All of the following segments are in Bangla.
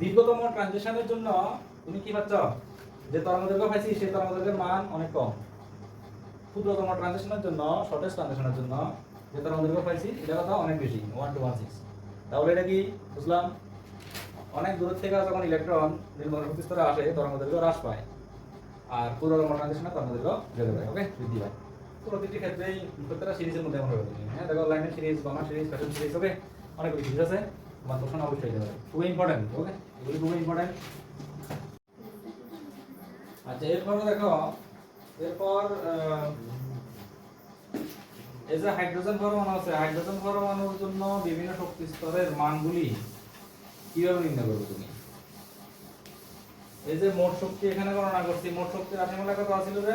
দীর্ঘতম ট্রানজিশনের জন্য তুমি কি পাচ্ছ যে তরঙ্গদৈর্ঘ্য পাইছি, সেই তরঙ্গদৈর্ঘ্যের মান অনেক কম। ক্ষুদ্রতম ট্রানজিশনের জন্য শর্টেস্ট ট্রানজিশনের জন্য যে তরঙ্গদৈর্ঘ্য পাইছি, এটা কথা অনেক বেশি ওয়ান টু ওয়ান সিক্স তাহলে এটা কি বুঝলাম? অনেক দূর থেকে যখন ইলেকট্রন নির্মল স্তরে আসে, তরঙ্গদৈর্ঘ্য হ্রাস পায়। আর ক্ষুদ্রতম ট্রানজিশনে তরঙ্গদৈর্ঘ্য বেড়ে যায় ওকে বৃদ্ধি পায়। প্রতিটি ক্ষেত্রেই সিরিজের মধ্যে হবে হ্যাঁ দেখো লাইনের সিরিজ গমা সিরিজ ফ্যাশন সিরিজ ওকে অনেক সিরিজ আছে। তোমার প্রশ্ন অবশ্যই দেবে খুবই ইম্পর্টেন্ট ওকে এগুলি খুবই ইম্পর্টেন্ট আচ্ছা এরপর দেখো, এরপর এই যে হাইড্রোজেন পরমাণু আছে হাইড্রোজেন পরমাণুর জন্য বিভিন্ন শক্তি স্তরের মানগুলি কীভাবে নির্ণয় করবে তুমি? এই যে মোট শক্তি এখানে গণনা করছি, মোট শক্তি রাশিমালা কত আছিল যে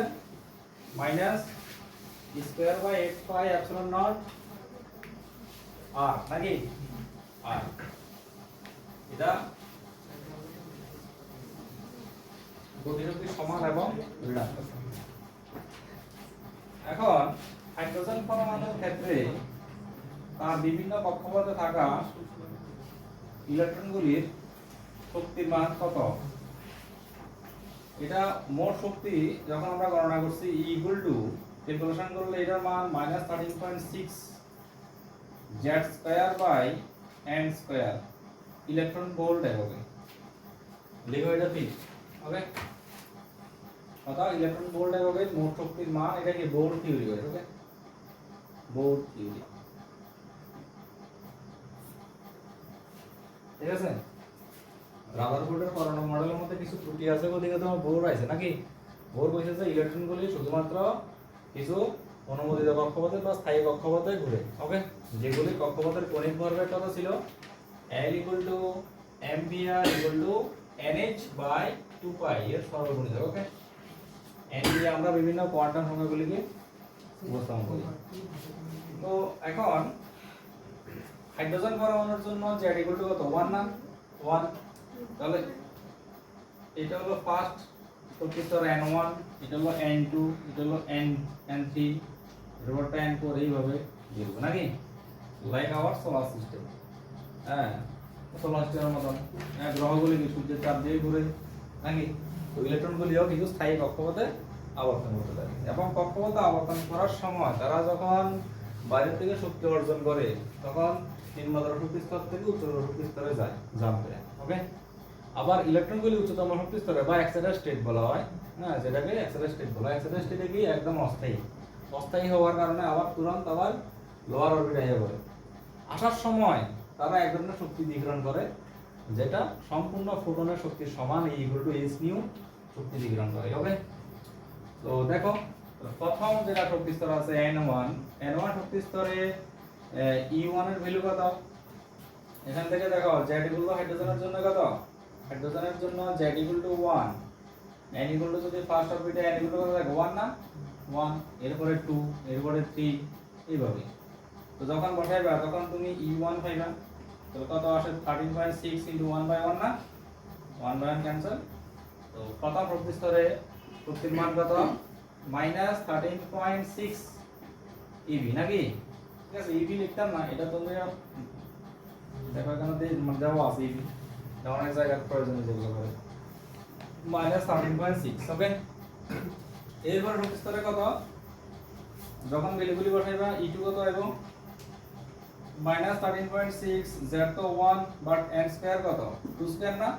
minus square by eight pi epsilon nought r নাকি? এখন হাইড্রোজেন পরমাণুর ক্ষেত্রে তার বিভিন্ন কক্ষপথে থাকা ইলেকট্রনগুলির শক্তির মান কত? এটা মোট শক্তি যখন আমরা গণনা করছি ইকুয়াল টু ক্যালকুলেশন করলে এটার মান minus thirteen point six Z square by N square electron volt হবে। লিখো এটা ঠিক ওকে অর্থাৎ ইলেকট্রন ভোল্ট হবে মোট শক্তির মান এটা কি বোর থিওরি হয় ওকে? বোর থিওরি ঠিক আছে? রাদারফোর্ডের পরমাণু মডেলের মধ্যে কিছু ত্রুটি আছে ওদিকে তোমার বোর আছে নাকি? বোর কইছে যে ইলেকট্রনগুলি শুধুমাত্র কিছু অনুমোদিত কক্ষপথে বা স্থায়ী কক্ষপথে ঘুরে ওকে যেগুলি কক্ষপথের কণিক ভরবেগ কত ছিল? L equal to mvr equal to nh by 2 pi, এর সরলগুণিতক ওকে n দিয়ে আমরা বিভিন্ন কোয়ান্টাম সংখ্যাগুলিকে উপস্থাপন করি। তো এখন হাইড্রোজেন পরমাণুর জন্য z equal to কত? 1 না? 1 তাহলে এটা হলো ফার্স্ট শক্তি স্তর n1 এটা হলো n2 এটা হলো n n3 রোডটা n4 এইভাবে লিখব নাকি? লাইক আওয়ার সোলার সিস্টেম হ্যাঁ সোলার সিস্টেমের মতন। হ্যাঁ গ্রহগুলি কি সূর্যের চাপ দিয়ে ঘুরে, নাকি? তো ইলেকট্রনগুলিও কিছু স্থায়ী কক্ষপথে আবর্তন করতে থাকে এবং কক্ষপথে আবর্তন করার সময় তারা যখন বাইরে থেকে শক্তি অর্জন করে, তখন নিম্নতর শক্তি স্তর থেকে উচ্চতর শক্তি স্তরে যায় জাম্প করে ওকে আবার ইলেকট্রনগুলি উচ্চতম শক্তি স্তরে বা এক্সাইটার স্টেট বলা হয়। হ্যাঁ যেটাকে এক্সাইটার স্টেট বলা হয়। এক্সাইটার স্টেটে কি একদম অস্থায়ী। অস্থায়ী হওয়ার কারণে আবার তুরন্ত আবার লোয়ার অরবিটে হয়ে পড়ে আসার সময় তারা এক ধরনের শক্তি বিকিরণ করে, যেটা সম্পূর্ণ ফোটনের শক্তির সমান এই ইকুয়াল টু এইচ নিউ শক্তি বিকিরণ করে ওকে তো দেখো, প্রথম যেটা শক্তি স্তর আছে এন ওয়ান এন ওয়ান শক্তি স্তরে ই ওয়ানের ভ্যালু কত? এখান থেকে দেখো জেড ইকুয়াল টু হাইড্রোজেনের জন্য কত? হাইড্রোজেনের জন্য Z equal to one N equal to যদি ফার্স্ট অরবিটে এন ইকুয়াল টু কত? ওয়ান না? ওয়ান এরপরে টু এরপরে থ্রি এইভাবে। তো যখন বসাইবা, তখন তুমি ই ওয়ান পাইবা। তো কত আসে? Thirteen point six into one by one না? ওয়ান বাই ওয়ান ক্যান্সেল তো প্রথম শক্তি স্তরে শক্তির মান কত? Minus thirteen point six eV নাকি? ঠিক আছে ইভি লিখতাম না, এটা তুমি দেখো এখানে দিয়ে দেওয়া আছে ইভি অনেক জায়গায় প্রয়োজন যেগুলো করে। Minus thirteen point six okay এরপর স্তরে কত? যখন ভ্যালুগুলি বসাইবা ই টু কত এবং minus thirteen point six Z তো ওয়ান বাট এন স্কোয়ার কত? টু স্কোয়ার না?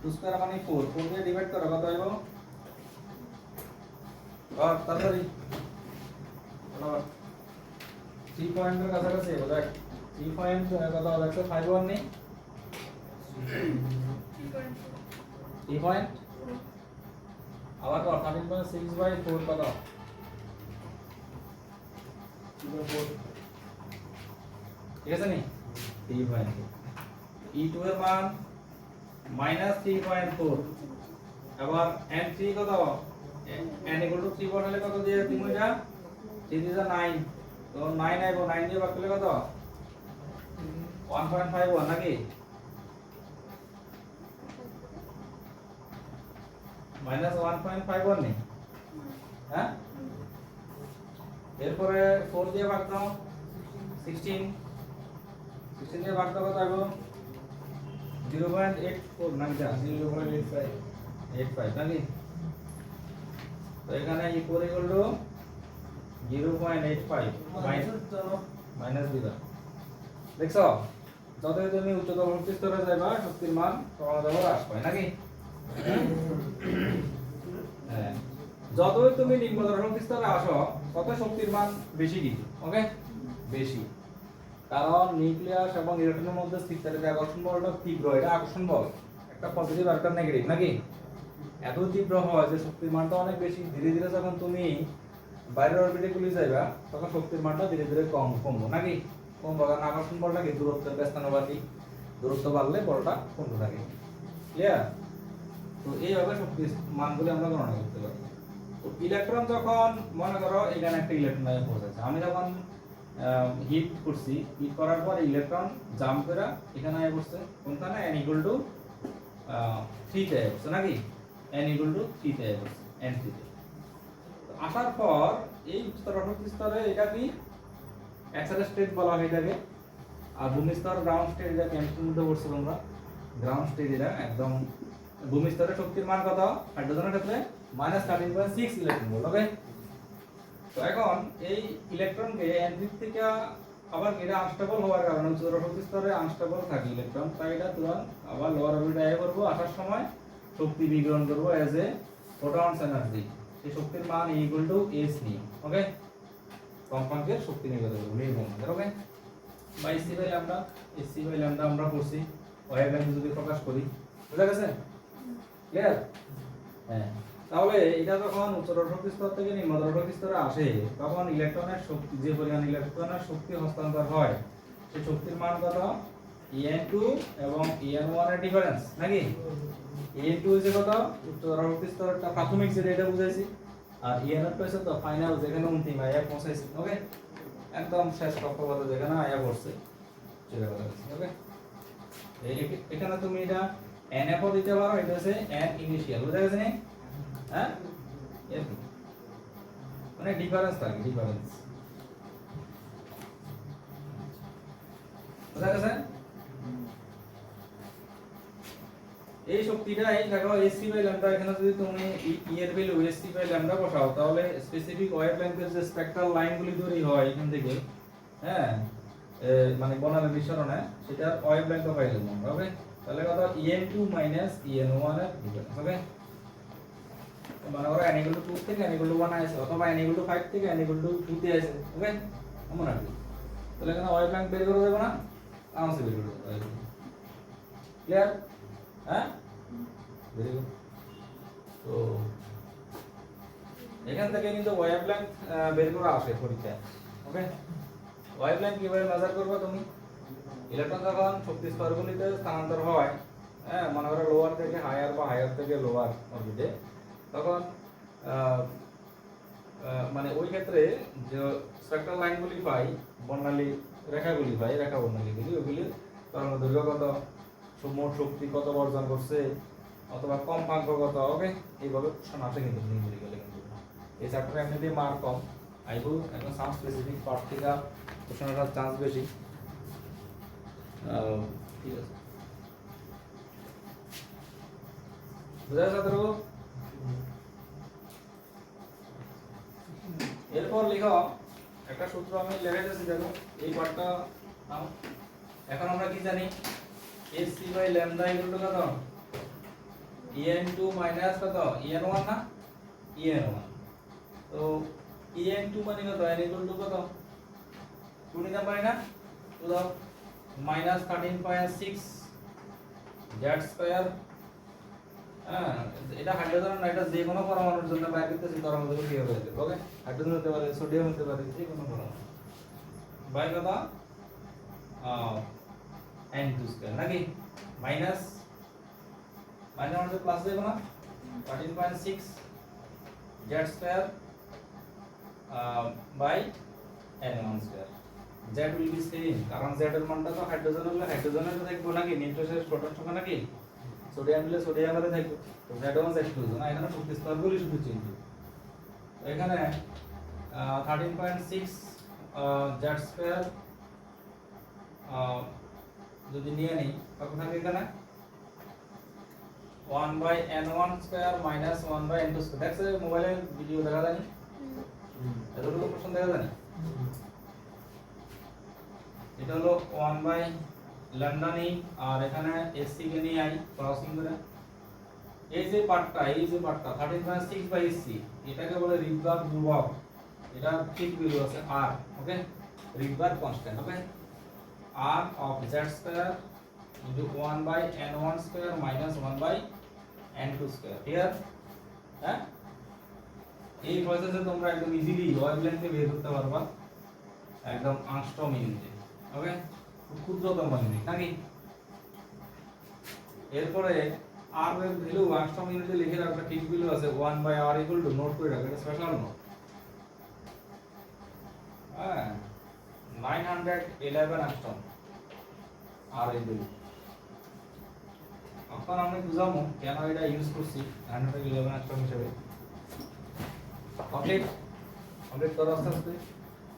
টু স্কোয়ার মানে ফোর ফোর দিয়ে ডিভাইড করো কত আর তাড়াতাড়ি। থ্রি পয়েন্টের কাছাকাছি হইব দেখ। থ্রি পয়েন্ট কত? দেখছ ফাইভ ওয়ান নেই? থ্রি পয়েন্ট আবার কত thirteen point six by four কত ঠিক আছে নি? থ্রি পয়েন্ট ই টু এর মান মাইনাস থ্রি পয়েন্ট ফোর আবার এন থ্রি কত এন ইকুয়াল টু থ্রি বসালে কত দিয়ে তুমি এটা থ্রি দিয়ে নাইন তো নাইন আইব নাইন দিয়ে করলে কত? ওয়ান পয়েন্ট ফাইভ ওয়ান নাকি? Minus one point five one নেই হ্যাঁ এরপরে ফোর দিয়ে ভাগ দাও। সিক্সটিন সিক্সটিন দিয়ে ভাগ দাও কত আইব জিরো পয়েন্ট এইট ফোর নাকি যা zero point eight five eight five নাকি? তো এখানে equal equal to zero point eight five minus দিবা। দেখছ? যতই তুমি উচ্চতর শক্তি স্তরে যাইবা, শক্তির মান ক্রমাগত হ্রাস পায় নাকি? হ্যাঁ। যতই তুমি নিম্ন শক্তি স্তরে আসো তত শক্তির মান বেশি কিন্তু ওকে বেশি। কারণ নিউক্লিয়াস এবং ইলেকট্রনের মধ্যে স্থিরতার যে আকর্ষণ বলটা তীব্র, এটা আকর্ষণ বল একটা পজিটিভ আর একটা নেগেটিভ নাকি? এত তীব্র হয় যে শক্তির মানটা অনেক বেশি। ধীরে ধীরে যখন তুমি বাইরের অরবিটে গুলি যাইবা, তখন শক্তির মানটা ধীরে ধীরে কম, কমবো, নাকি? কমবো, কারণ আকর্ষণ বলটা কি? দূরত্বের ব্যস্তানুপাতিক দূরত্ব বাড়লে বলটা কমতে থাকে ক্লিয়ার তো এইভাবে শক্তির মানগুলি আমরা গণনা করতে পারি। তো ইলেকট্রন যখন, মনে করো, এখানে একটা ইলেকট্রন আগে পৌঁছেছে, আমি যখন হিট করছি হিট করার পর ইলেকট্রন জাম্প করে এখানে আয় বসছে। কোনখানে? n ইকুয়াল টু থ্রিতে আয় বসছে, নাকি? n ইকুয়াল টু থ্রিতে আয় বসছে, n থ্রিতে আসার পর, এই শক্তি স্তরে এটা কি? অ্যাক্সেল স্টেট বলা হয় এটাকে। আর ভূমি স্তর গ্রাউন্ড স্টেট এটা কেমিস্ট্রির মধ্যে পড়ছিল আমরা গ্রাউন্ড স্টেজ এটা একদম ভূমি স্তরে শক্তির মান কত? হাইড্রোজেনের ক্ষেত্রে minus thirteen point six electron volt okay তো এখন এই ইলেকট্রনকে এনথ্রিক থেকে আবার এটা আনস্টেবল হওয়ার কারণে উচ্চতর শক্তি স্তরে আনস্টেবল থাকে ইলেকট্রন তাই এটা তুরন্ত আবার লোয়ার অরবিটে আয় করব, আসার সময় শক্তি বিকিরণ করব অ্যাজ এ ফোটনস এনার্জি সেই শক্তির মান ইকুয়াল টু এস নিই ওকে কম্পাঙ্কের শক্তি নির্গত করব নির্ভর ওকে বা AC by lambda AC by lambda আমরা করছি ওয়াভলেন্থ যদি প্রকাশ করি, বুঝা গেছে? ক্লিয়ার হ্যাঁ। তাহলে এটা যখন উচ্চতর শক্তি স্তর থেকে নিম্নতর শক্তি স্তরে আসে তখন ইলেকট্রনের শক্তি যে পরিমাণ ইলেকট্রনের শক্তি হস্তান্তর হয় সেই শক্তির মান কত? En2 এবং En1 এর ডিফারেন্স নাকি? En2 হচ্ছে কত? উচ্চতর শক্তি স্তরটা প্রাথমিক যেটা এটা বুঝাইছি। আর En1 হচ্ছে তো ফাইনাল যেখানে অন্তিম আয়া পৌঁছাইছি ওকে একদম শেষ কক্ষপথে যেখানে আয়া পড়ছে সেটা কথা ওকে এই- এখানে তুমি এটা NF ও দিতে পারো এটা হচ্ছে N ইনিশিয়াল বুঝা গেছে হ্যাঁ? কি? মানে ডিফারেন্স থাকে ডিফারেন্স বুঝা গেছে? এই শক্তিটা, এই দেখো এসসি বাই ল্যামডা এখানে যদি তুমি ই এর ভ্যালু এসসি বাই ল্যামডা বসাও, তাহলে স্পেসিফিক ওয়েভলেন্থের যে স্পেকট্রাল লাইনগুলি তৈরি হয় এখান থেকে হ্যাঁ? মানে বনালের বিসরণে সেটার ওয়েভলেন্থ পাইলাম আমরা ওকে তাহলে কত en2 মাইনাস en1 এর ডিফারেন্স ওকে মনে করো equal to 2 থেকে n equal to 1 আছে অথবা equal to 5 থেকে equal to 2 তে আছে ওকে এমন আর কি। তাহলে এখানে ওয়েভলেন্থ বের করে দেবো না, আরামসে বের করে দেবো ক্লিয়ার হ্যাঁ? ভেরি গুড তো এখান থেকে কিন্তু ওয়েভলেন্থ বের করা আসে পরীক্ষায় ওকে ওয়েভলেন্থ কীভাবে মেজার করবে তুমি? ইলেকট্রন যখন শক্তি স্তরগুলিতে স্থানান্তর হয় হ্যাঁ মনে করো লোয়ার থেকে হায়ার বা হায়ার থেকে লোয়ার অরবিটে তখন মানে ওই ক্ষেত্রে যে স্পেকট্রাল লাইনগুলি পাই, বর্ণালী রেখাগুলি পাই, রেখা বর্ণালীগুলি ওগুলি তরঙ্গ দৈর্ঘ্য কত? মোট শক্তি কত বর্জন করছে? অথবা কম্পাঙ্ক কত? ওকে এইভাবে আসে কিন্তু নিউমেরিক্যালি কিন্তু। এই চ্যাপ্টারে এমনিতেই মার্ক কম আইবু এখন সাম স্পেসিফিক পার্ট থেকে প্রশ্ন আসার চান্স বেশি ঠিক আছে বুঝা গেছে তো এরপর লিখো, একটা সূত্র আমি লিখে দিয়েছি, দেখো, এই পার্টটা এখন আমরা কি জানি? AC by lambda equal to কত? En2 মাইনাস কত? En1 না? En1 তো en2 মানে কত? N ইকুয়াল টু কত? 2 নিতে পারি না? তো দাও minus thirteen point six Z square হ্যাঁ এটা হাইড্রোজেন না, এটা যে কোনো পরমাণুর জন্য বাইর করতেছি দৈর্ঘ্য কি হবে ওকে হাইড্রোজেন হতে পারে সোডিয়াম হতে পারে, যে কোনো পরমাণু। বাই কত? এন টু স্কোয়ার নাকি? মাইনাস মাইনাস আমাদের প্লাস দেবো না? Thirteen point six Z square by N one square Z will be same কারণ জেড এর মানটা তো হাইড্রোজেন হলে হাইড্রোজেনের দেখব নাকি? নিউট্রোসের প্রোটন সংখ্যা নাকি? সোডিয়াম দিলে সোডিয়ামের থাকবে তো জেড ওয়ান জেড টু না, এখানে শক্তি স্তরগুলি শুধু চেঞ্জ এখানে thirteen point six Z square যদি নিয়ে নিই কত থাকে এখানে? One by N one square minus one by N two square দেখছে মোবাইলে ভিডিও দেখা জানি এতটুকু প্রশ্ন দেখা জানি এটা হলো ওয়ান বাই ল্যামডা আর এখানে এসসি কে নিয়ে আই ক্রসিং করে। এই যে পার্টটা এই যে পার্টটা thirteen point six by SC এটাকে বলে রিডবার ধ্রুবক। এটা ঠিক ভ্যালু আছে আর okay Rydberg constant okay R of r of z square into 1 by n1 square minus 1 by n2 square, clear? হ্যাঁ? এই প্রসেসে তোমরা একদম ইজিলি ওয়েভলেন্থকে বের করতে পারবা। একদম আংস্ট্রম ইউনিটে ওকে ক্ষুদ্রতম ইউনিট নাকি? এরপরে আর এর ভ্যালু আংস্ট্রম ইউনিটে লিখে রাখবে, ঠিক ভ্যালু আছে 1 by r equal to note করে রাখবে, এটা স্পেশাল নোট হ্যাঁ 911 আংস্ট্রম আর এখন আমি বুঝাবো কেন এটা ইউজ করছি 911 আংস্ট্রম হিসেবে। কমপ্লিট কমপ্লিট করো আস্তে আস্তে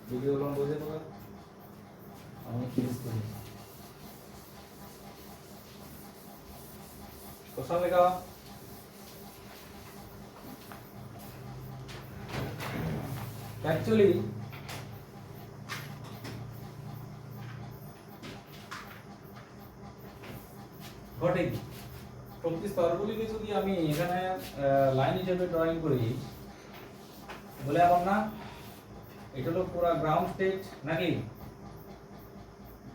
ভিডিও গুলো বুঝে নেবে আমি ফিনিশ করি কোশ্চেন লেখা অ্যাকচুয়ালি ঘটে কি শক্তি স্তরগুলিকে যদি আমি এখানে লাইন হিসেবে ড্রয়িং করি বলে এমন না, এটা হলো পুরো গ্রাউন্ড স্টেট নাকি?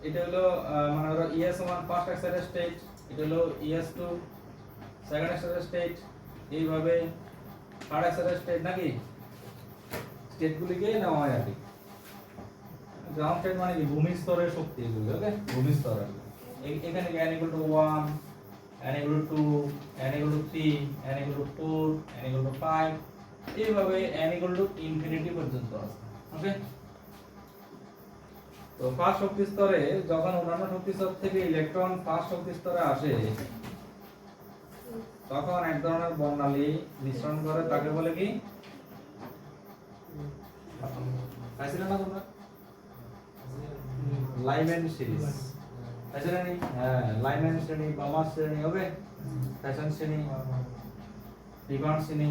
এটা হলো মানে ধরো ES one first excited state এটা হলো ES two second excited state এইভাবে থার্ড এক্সাইটেড স্টেট নাকি? স্টেটগুলিকে নেওয়া হয় আর কি। গ্রাউন্ড স্টেট মানে কি? ভূমি স্তরের শক্তি এগুলো ওকে ভূমি স্তর আর কি। এখানে n to 1 n to 2 n to 3 n to 4 n to 5 এইভাবে n equal to ইনফিনিটি পর্যন্ত আছে ওকে তো ফার্স্ট শক্তি স্তরে যখন অন্যান্য শক্তি স্তর থেকে ইলেকট্রন ফার্স্ট শক্তি স্তরে আসে, তখন এক ধরনের বর্ণালী মিশ্রণ করে তাকে বলে কি? পাইছিলে না তোমরা? লাইম্যান সিরিজ হ্যাঁ লাইম্যান শ্রেণি বামার শ্রেণি ওকে ফ্যাশন শ্রেণি ডিমান্ড শ্রেণি।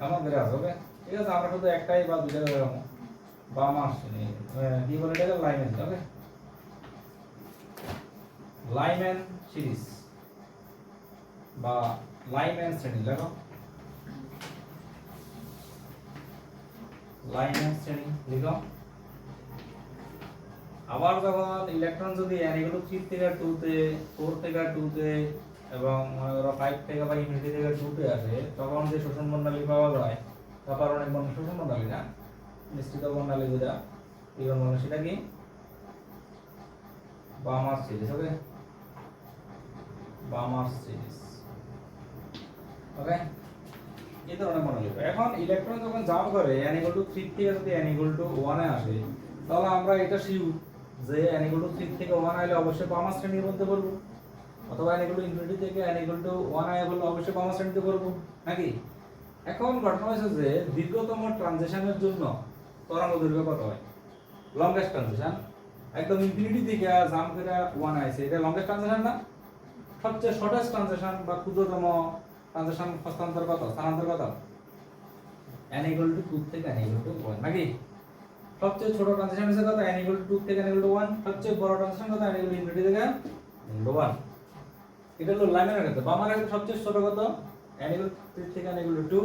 এমন বেড়ে আছে ঠিক আছে আমরা শুধু একটাই বা দুটা বামার শ্রেণি আহ, কি বলে এটাকে? Lyman okay? লাইম্যান সিরিজ বা লাইম্যান শ্রেণি লেখো লাইম্যান শ্রেণি লিখো। আবার যখন ইলেকট্রন যদি equal to 3 থেকে 2 তে 4 থেকে 2 তে এবং মনে করো 5 থেকে বা ইনফিনিটি থেকে 2 তে আসে, তখন যে শোষণ বর্ণালী পাওয়া যায়, তা পারমাণবিক বর্ণ শোষণ বর্ণালী না? নিশ্চিত বর্ণালী যেটা এই বর্ণালী সেটা কি? বামার সিরিজ ওকে বামার সিরিজ ওকে এই ধরনের পাই। এখন ইলেকট্রন যখন জাম্প করে, n equal to 3 থেকে যদি n equal to 1 এ আসে, তাহলে আমরা এটা শিউ যে n equal to 3 থেকে 1 আইলে অবশ্যই বামা শ্রেণির মধ্যে পড়ব। অথবা n equal to ইনফিনিটি থেকে n equal to 1 আয় বললে অবশ্যই বামা শ্রেণীতে পড়ব নাকি? এখন ঘটনা হয়েছে যে দীর্ঘতম ট্রানজিশনের জন্য তরঙ্গ দৈর্ঘ্য কত হয়? লংগেস্ট ট্রানজিশন একদম ইনফিনিটি থেকে জাম্প করে 1 আইছে এটা লংগেস্ট ট্রানজিশন না? সবচেয়ে শর্টেস্ট ট্রানজিশন বা ক্ষুদ্রতম ট্রানজিশন হস্তান্তর কত? স্থানান্তর কত? n equal to 2 থেকে n equal to 1 নাকি? সবচেয়ে ছোট ট্রানজিশন হচ্ছে কত? n equal to 2 থেকে n equal to 1 সবচেয়ে বড় ট্রানজিশন কত? n equal to infinity থেকে n equal to 1 এটা হলো লাইনের ক্ষেত্রে বামার ক্ষেত্রে সবচেয়ে ছোট কত? 3 থেকে to 2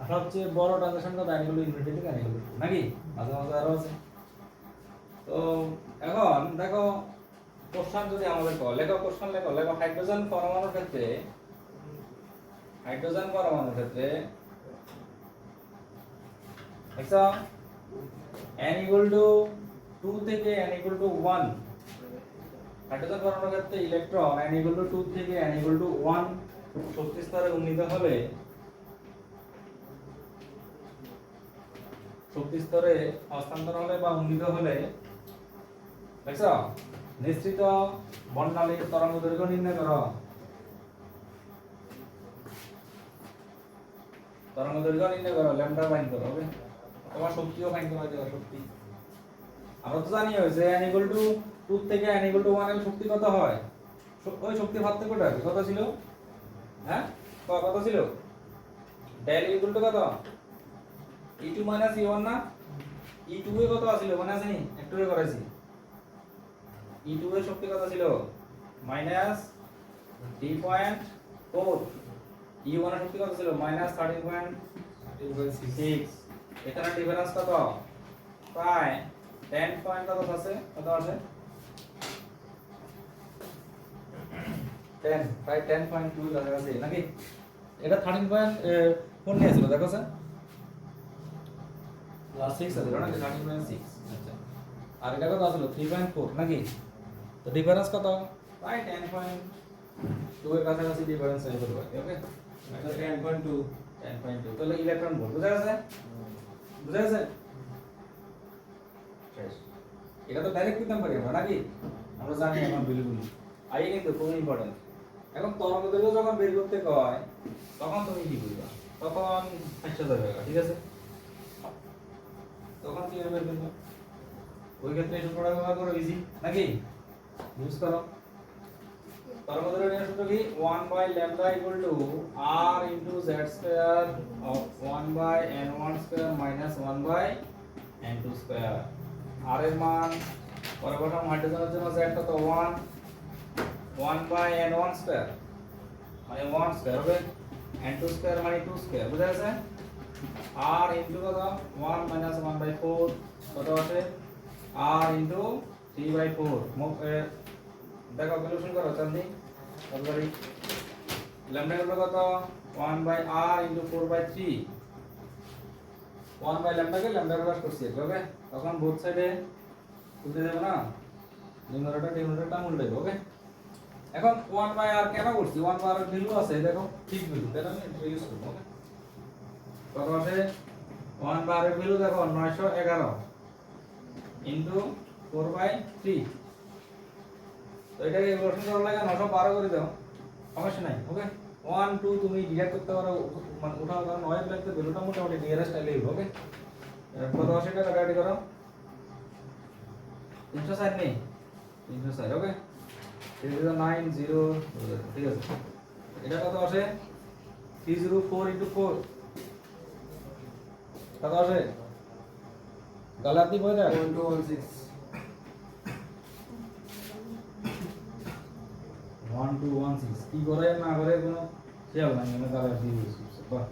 আর সবচেয়ে বড় ট্রানজিশন কত? equal to থেকে to 2 নাকি? মাঝে মাঝে আরও আছে। তো এখন দেখো কোশ্চেন যদি আমাদের কো লেখো কোশ্চেন লেখো। লেখো হাইড্রোজেন পরমাণুর ক্ষেত্রে হাইড্রোজেন পরমাণুর ক্ষেত্রে, দেখছ? n equal to 2 থেকে n equal to 1 হাইড্রোজেন পরমাণুর ক্ষেত্রে ইলেকট্রন n equal to 2 থেকে n equal to 1 শক্তি স্তরে উন্নীত হলে শক্তি স্তরে হস্তান্তর হলে বা উন্নীত হলে, দেখছ? নিশ্চিত বর্ণালীর তরঙ্গ দৈর্ঘ্য নির্ণয় করো। তরঙ্গ দৈর্ঘ্য নির্ণয় করো ল্যামডা ফাইন করো ওকে তোমার শক্তিও ফাইন করা যাবে শক্তি। আমরা তো জানি হয়েছে n equal to 2 থেকে n to 1 এর শক্তি কত হয়? ওই শক্তির পার্থক্যটা কত ছিল? হ্যাঁ? কত ছিল? ডেল টু কত? E two minus E one না? ই টু এ কত আছিল? মনে আছে নি? একটু ই টু এর শক্তি কত ছিল? Minus three point four E ওয়ানের শক্তি কত ছিল? মাইনাস থার্টিন পয়েন্ট সিক্স এখানে ডিফারেন্স কত? প্রায় টেন পয়েন্ট কত আছে? কত আছে? টেন প্রায় টেন পয়েন্ট টু কাছাকাছি নাকি? এটা থার্টিন পয়েন্ট ফোর নিয়েছিল দেখো স্যার লাস্ট সিক্স আছে নাকি থার্টিন পয়েন্ট সিক্স আচ্ছা। আর এটা কত আসলো থ্রি পয়েন্ট ফোর নাকি? তো ডিফারেন্স কত? প্রায় টেন পয়েন্ট টু এর কাছাকাছি ডিফারেন্স হয়ে যাবে okay ten point two ten point two তাহলে ইলেকট্রন ভোল্ট বুঝা গেছে? বুঝা গেছে? এটা তো ডাইরেক্ট পেতাম পারি আমরা নাকি? আমরা জানি এখন বিলগুলি আই কিন্তু খুব ইম্পর্টেন্ট এখন তরঙ্গ দৈর্ঘ্য যখন বের করতে কয়, তখন তুমি কি করবা তখন হাসতে যাবে ঠিক আছে? তখন কি বের করবে। ওই ক্ষেত্রে সূত্রটা ব্যবহার করো ইজি নাকি? ইউজ করো। তরঙ্গ দৈর্ঘ্য সূত্র কি? 1 by lambda equal to r into z square 1 by n1 square minus 1 by n2 square r এর মান পরে বসাম হাইড্রোজেনের জন্য z কত? 1 1 বাই n1 স্কয়ার মানে 1 স্কয়ার হবে n2 স্কয়ার মানে 2 স্কয়ার বুঝা গেছে? r ইনটু কত? 1 মাইনাস 1 বাই 4 কত আছে? r ইনটু 3 বাই 4 মুখ এ, দেখো ক্যালকুলেশন করো চাঁদনি। তারপরে ল্যামডা হলো কত? 1 by r into 4 by 3 1 by ল্যামডাকে lambda প্রকাশ করছি ওকে? তখন বোথ সাইডে উল্টে দেব না? নিউমারেটর ডিনোমিনেটরটা উল্টাইব ওকে? এখন 1 বাই আর কেন করছি? 1 বাই এর ভ্যালু আছে, দেখো, ঠিক ভ্যালু এটা আমি ইউজ করব কত আছে 1 বাই আর ভ্যালু দেখো 911 ইনটু 4 বাই 3 তো এটাকে ইকুয়েশন করার লাগে 912 করে দাও, সমস্যা নাই ওকে 1 2 তুমি ডিরেক্ট করতে পারো মানে উঠাও, কারণ 9 লাগতে ভ্যালুটা মোটামুটি নিয়ারেস্ট আইলে ওকে কত আছে এটা কাটাকাটি করো? তিনশো ষাট নেই, তিনশো ষাট okay three zero nine zero ঠিক আছে। এটা কত আসে? Three zero four into four কত আসে? গালে আপনি বই One two one six. One two one six কি করে না করে কোনো খেয়াল নাই আমি গালে আপনি ইউজ করছে বাহ।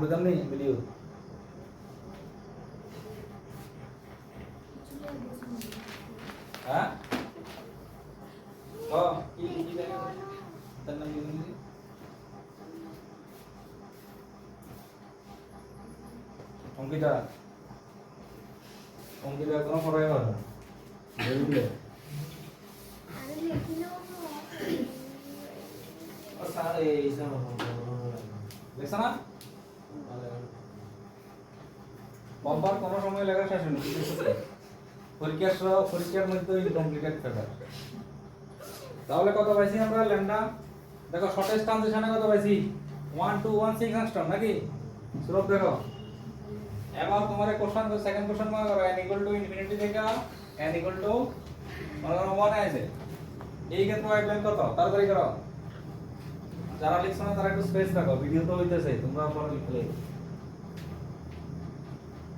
বলতাম নেই ভিডিও হ্যাঁ? ও কি কি দেখে। তার নাম কি অঙ্কিতা। অঙ্কিতা কোনো ফটোই পাবে না? দেখলে কোনো সময় লেখা শেষ কিছু। পরীক্ষার পরীক্ষার মধ্যে তাহলে কত পাইছি আমরা, ল্যামডা? দেখো শর্টেজ ট্রানজিশনে কত পাইছি? 1 টু 1 6 অ্যাংস্ট্রম নাকি? সুরভ দেখো। এবার তোমার কোশ্চেন সেকেন্ড কোশ্চেন মনে করো n ইকুয়াল টু ইনফিনিটি থেকে n ইকুয়াল টু 1 আছে। এই ক্ষেত্রে ওয়েভলেন্থ কত? তাড়াতাড়ি করো। যারা লিখছো না, তারা একটু স্পেস রাখো। ভিডিও তো হইতেছে, তোমরা পরে লিখলে।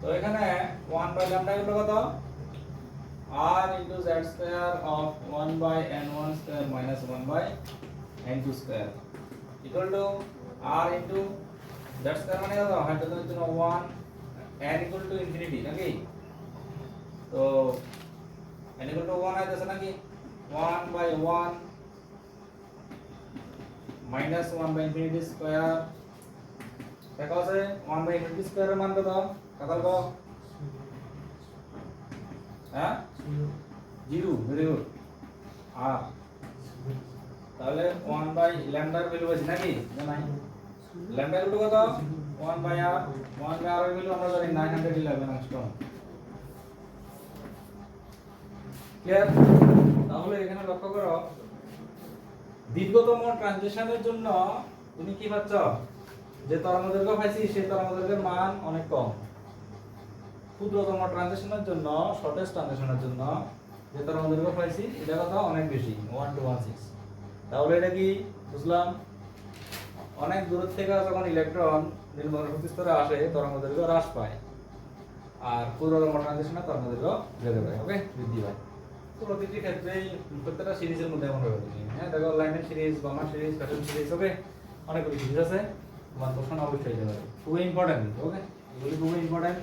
তো এখানে 1 বাই ল্যামডা কত? r into z square of 1 by n1 square minus 1 by n2 square equal to r into z square মানে কত হাইড্রোজেনের জন্য 1 n equal to infinity নাকি তো n equal to 1 আইতেছে নাকি 1 by 1 minus 1 by infinity square দেখো আছে 1 by infinity square এর মান কত কত কত হ্যাঁ? Zero, very good. আর? তাহলে ওয়ান বাই ভ্যালু আছে নাকি? নাই। ভ্যালু কত? One by R one by R value আমরা জানি নাইন হান্ড্রেড ইলেভেন ক্লিয়ার তাহলে এখানে লক্ষ্য করো, দীর্ঘতম ট্রানজিশনের জন্য তুমি কি পাচ্ছ? যে তরঙ্গ দৈর্ঘ্য পাইছি, সেই তরঙ্গ দৈর্ঘ্যের মান অনেক কম। ক্ষুদ্রতম ট্রানজিশনের জন্য শর্টেস্ট ট্রানজিশনের জন্য যে তরঙ্গ দৈর্ঘ্য পাইছি এটা কথা অনেক বেশি ওয়ান টু ওয়ান সিক্স তাহলে এটা কি বুঝলাম? অনেক দূর থেকে যখন ইলেকট্রন নির্মল শক্তি স্তরে আসে তরঙ্গ দৈর্ঘ্য হ্রাস পায়। আর ক্ষুদ্র মটানাইজেশনে তরঙ্গ দৈর্ঘ্য বেড়ে যায় ওকে বৃদ্ধি পায়। তো প্রতিটি ক্ষেত্রেই প্রত্যেকটা সিরিজের মধ্যে এমন হবে হ্যাঁ দেখো লাইনের series Balmer series pattern series okay অনেকগুলি সিরিজ আছে। তোমার প্রশ্ন অবশ্যই দেবে খুবই ইম্পর্টেন্ট ওকে এগুলি খুবই ইম্পর্টেন্ট